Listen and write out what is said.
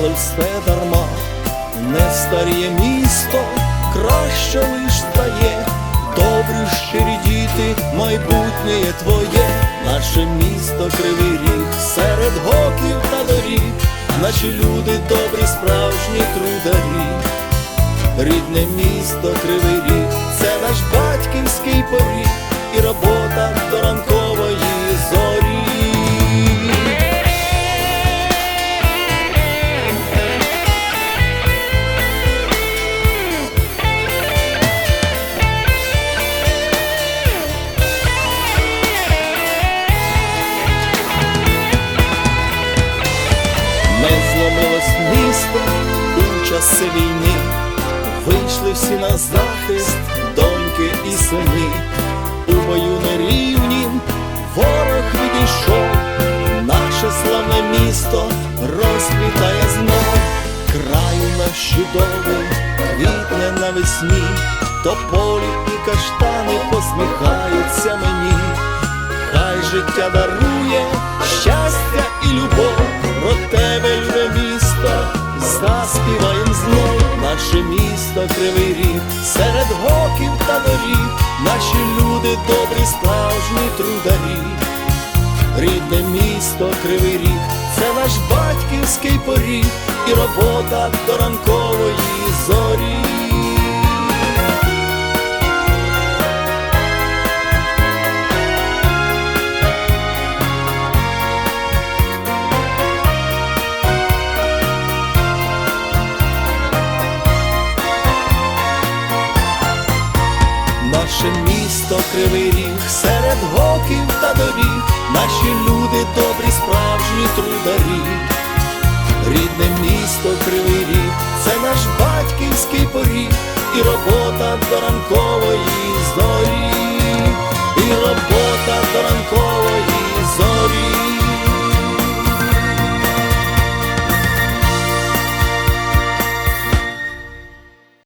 але все дарма, не старіє місто, краще лиш стає, добрі щирі діти, майбутнє є твоє, наше місто кривий ріг, серед гоків та доріг, наші люди добрі, справжні трударі. Рідне місто Кривий Ріг, зломилось місто у часи війни, вийшли всі на захист, доньки і сини, у бою нерівнім ворог відійшов, наше славне місто розквітає знов, краю наш чудовий, квітне навесні, тополі і каштани посміхаються мені. Хай життя дарує щастя наше місто кривий ріг, серед гоків та доріг, наші люди добрі, справжні трударі. Рідне місто кривий ріг, це наш батьківський поріг і робота до ранкової місто кривий ріг, серед гоків та доріг, наші люди добрі, справжні трударі. Рідне місто кривий ріг, це наш батьківський поріг і робота до ранкової зорі.